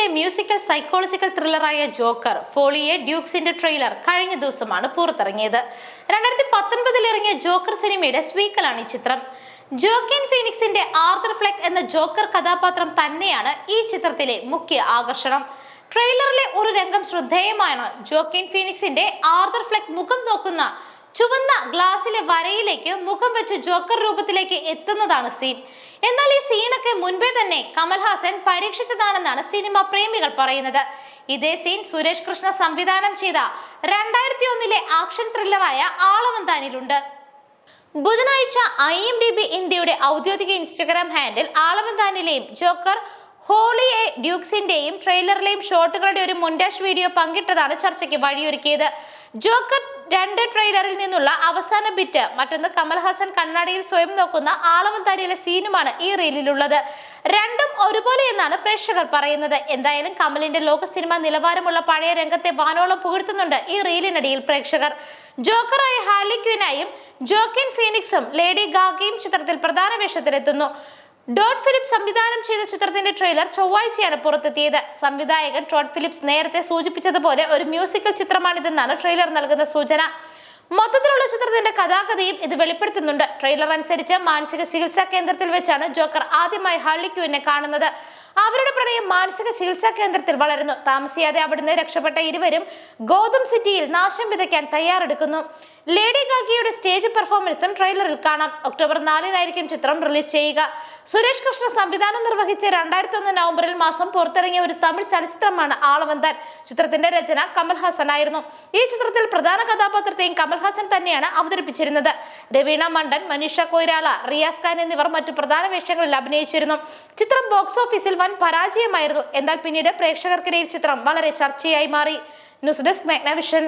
ഫീനിക്സിന്റെ musical psychological ത്രില്ലറായ Joker Folie ഡ്യൂക്സിന്റെ trailer കഴിഞ്ഞ ദിവസമാണ് പുറത്തിറങ്ങിയത്. രണ്ടായിരത്തി പത്തൊൻപതിൽ ഇറങ്ങിയ ജോക്കർ സിനിമയുടെ സ്വീക്കലാണ് ഈ ചിത്രം. ജോക്കിൻ ഫീനിക്സിന്റെ ആർത്തർ ഫ്ലെക് എന്ന ജോക്കർ കഥാപാത്രം തന്നെയാണ് ഈ ചിത്രത്തിലെ മുഖ്യ ആകർഷണം. ട്രെയിലറിലെ ഒരു രംഗം ശ്രദ്ധേയമാണ് ജോക്കിൻ ഫീനിക്സിന്റെ ആർത്തർ ഫ്ലെക് മുഖം നോക്കുന്ന ചുവന്ന ഗ്ലാസിലെ വരയിലേക്ക് മുഖം വെച്ച് ജോക്കർ രൂപത്തിലേക്ക് എത്തുന്നതാണ് സീൻ. എന്നാൽ ഈ സീനൊക്കെ മുൻപേ തന്നെ കമൽഹാസൻ പരീക്ഷിച്ചതാണെന്നാണ് സിനിമ പ്രേമികൾ പറയുന്നത്. ഇതേ സീൻ സുരേഷ് കൃഷ്ണ സംവിധാനം ചെയ്ത രണ്ടായിരത്തി ഒന്നിലെ ആക്ഷൻ ത്രില്ലറായ ആളവന്താനിലുണ്ട്. ബുധനാഴ്ച ഐ എം ഡി ബി ഇന്ത്യയുടെ ഔദ്യോഗിക ഇൻസ്റ്റഗ്രാം ഹാൻഡിൽ ആളവന്താനിലെയും ജോക്കർ ഹോളി എ ഡ്യൂക്സിന്റെയും ട്രെയിലറിലെയും ഷോട്ടുകളുടെ ഒരു മുൻഡാഷ് വീഡിയോ പങ്കിട്ടതാണ് ചർച്ചയ്ക്ക് വഴിയൊരുക്കിയത്. ജോക്കർ രണ്ട് ട്രെയിലറിൽ നിന്നുള്ള അവസാന ബിറ്റ്. മറ്റൊന്ന് കമൽഹാസൻ കണ്ണാടിയിൽ സ്വയം നോക്കുന്ന ആളവൻ തരിയിലെ സീനുമാണ് ഈ റീലിലുള്ളത്. രണ്ടും ഒരുപോലെ എന്നാണ് പ്രേക്ഷകർ പറയുന്നത്. എന്തായാലും കമലിന്റെ ലോക സിനിമ നിലവാരമുള്ള പഴയ രംഗത്തെ വാനോളം പുകഴ്ത്തുന്നുണ്ട് ഈ റീലിനടിയിൽ പ്രേക്ഷകർ. ജോക്കറായ ഹാർലി ക്വിനായും ജോക്കിൻ ഫീനിക്സും ലേഡി ഗാഗയും ചിത്രത്തിൽ പ്രധാന വേഷത്തിലെത്തുന്നു. ഡോട്ട് ഫിലിപ്സ് സംവിധാനം ചെയ്ത ചിത്രത്തിന്റെ ട്രെയിലർ ചൊവ്വാഴ്ചയാണ് പുറത്തെത്തിയത്. സംവിധായകൻ ടോഡ് ഫിലിപ്സ് നേരത്തെ സൂചിപ്പിച്ചതുപോലെ ഒരു മ്യൂസിക്കൽ ചിത്രമാണിതെന്നാണ് ട്രെയിലർ നൽകുന്ന സൂചന. മൊത്തത്തിലുള്ള ചിത്രത്തിന്റെ കഥാകഥയും ഇത് വെളിപ്പെടുത്തുന്നുണ്ട്. ട്രെയിലർ അനുസരിച്ച് മാനസിക ചികിത്സാ കേന്ദ്രത്തിൽ വെച്ചാണ് ജോക്കർ ആദ്യമായി ഹാർലിക്യുവിനെ കാണുന്നത്. അവരുടെ പ്രണയം മാനസിക ചികിത്സാ കേന്ദ്രത്തിൽ വളരുന്നു. താമസിയാതെ അവിടുന്ന് രക്ഷപ്പെട്ട ഇരുവരും ഗോതം സിറ്റിയിൽ നാശം വിതയ്ക്കാൻ തയ്യാറെടുക്കുന്നു. ലേഡി ഗാഗിയുടെ സ്റ്റേജ് പെർഫോമൻസും ട്രെയിലറിൽ കാണാം. ഒക്ടോബർ നാലിനായിരിക്കും ചിത്രം റിലീസ് ചെയ്യുക. സുരേഷ് കൃഷ്ണ സംവിധാനം നിർവഹിച്ച രണ്ടായിരത്തി ഒന്ന് നവംബറിൽ മാസം പുറത്തിറങ്ങിയ ഒരു തമിഴ് ചലച്ചിത്രമാണ് ആളവന്തൻ. ചിത്രത്തിന്റെ രചന കമൽഹാസൻ ആയിരുന്നു. ഈ ചിത്രത്തിൽ പ്രധാന കഥാപാത്രത്തെയും കമൽഹാസൻ തന്നെയാണ് അവതരിപ്പിച്ചിരുന്നത്. രവീണ മണ്ടൻ മനീഷ കൊയ്രാല റിയാസ് ഖാൻ എന്നിവർ മറ്റു പ്രധാന വേഷങ്ങളിൽ അഭിനയിച്ചിരുന്നു. ചിത്രം ബോക്സ് ഓഫീസിൽ വൻ പരാജയമായിരുന്നു. എന്നാൽ പിന്നീട് പ്രേക്ഷകർക്കിടയിൽ ചിത്രം വളരെ ചർച്ചയായി മാറി. News desk Magnavision